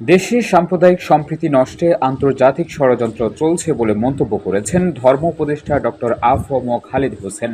দেশের সাম্প্রদায়িক সম্প্রীতি নষ্টে আন্তর্জাতিক ষড়যন্ত্র চলছে বলে মন্তব্য করেছেন ধর্ম উপদেষ্টা ডক্টর আফ ম খালিদ হোসেন।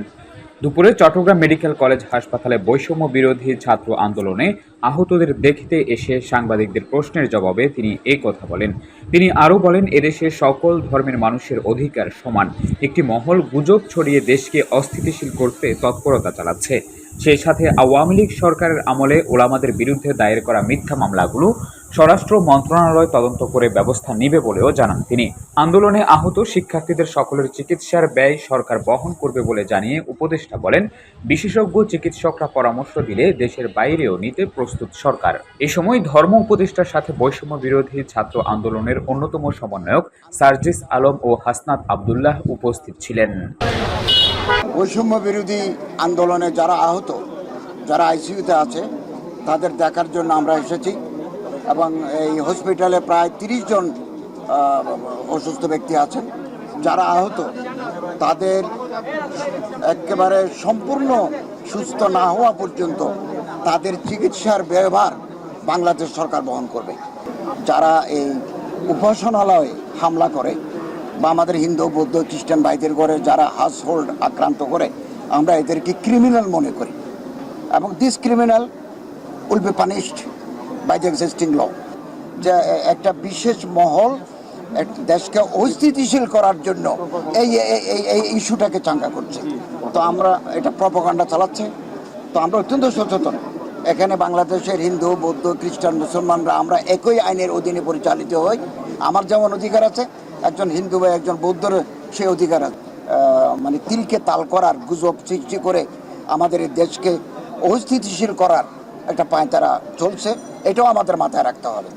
দুপুরে চট্টগ্রাম মেডিকেল কলেজ হাসপাতালে বৈষম্য বিরোধী ছাত্র আন্দোলনে আহতদের দেখতে এসে সাংবাদিকদের প্রশ্নের জবাবে তিনি এই কথা বলেন। তিনি আরও বলেন, এদেশে সকল ধর্মের মানুষের অধিকার সমান। একটি মহল গুজব ছড়িয়ে দেশকে অস্থিতিশীল করতে তৎপরতা চালাচ্ছে। সেই সাথে আওয়ামী লীগ সরকারের আমলে ওলামাদের বিরুদ্ধে দায়ের করা মিথ্যা মামলাগুলো স্বরাষ্ট্র মন্ত্রণালয় তদন্ত করে ব্যবস্থা নেবে বলেও জানান তিনি। আন্দোলনে আহত শিক্ষার্থীদের সকলের চিকিৎসার ব্যয় সরকার বহন করবে বলে জানিয়ে উপদেষ্টা বলেন, বিশেষজ্ঞ চিকিৎসকরা পরামর্শ দিলে দেশের বাইরেও নিতে প্রস্তুত সরকার। এ সময় ধর্ম উপদেষ্টার সাথে বৈষম্য বিরোধী ছাত্র আন্দোলনের অন্যতম সমন্বয়ক সার্জিস আলম ও হাসনাত আবদুল্লাহ উপস্থিত ছিলেন। বৈষম্য বিরোধী আন্দোলনে যারা আহত, যারা আইসিইউতে আছে, তাদের দেখার জন্য আমরা এসেছি। এবং এই হসপিটালে প্রায় তিরিশ জন অসুস্থ ব্যক্তি আছেন। যারা আহত, তাদের একেবারে সম্পূর্ণ সুস্থ না হওয়া পর্যন্ত তাদের চিকিৎসার ব্যবহার বাংলাদেশ সরকার বহন করবে। যারা এই উপাসনালয়ে হামলা করে বা আমাদের হিন্দু, বৌদ্ধ, খ্রিস্টান ভাইদের করে যারা হাউস হোল্ড আক্রান্ত করে, আমরা এদেরকে ক্রিমিনাল মনে করি। এবং this criminal will be punished by the existing law, যে একটা বিশেষ মহল দেশকে অস্থিতিশীল করার জন্য এই, এই- ইস্যুটাকে চাঙ্গা করছে। তো আমরা এটা প্রপাগান্ডা চালাচ্ছে। তো আমরা অত্যন্ত সচেতন। এখানে বাংলাদেশের হিন্দু, বৌদ্ধ, খ্রিস্টান, মুসলমানরা আমরা একই আইনের অধীনে পরিচালিত হই। আমার যেমন অধিকার আছে, একজন হিন্দু বা একজন বৌদ্ধর সেই অধিকার আছে। মানে তিলকে তাল করার গুজব সৃষ্টি করে আমাদের দেশকে অস্থিতিশীল করার একটা পায়তারা চলছে এটাও আমাদের মাথায় রাখতে হবে।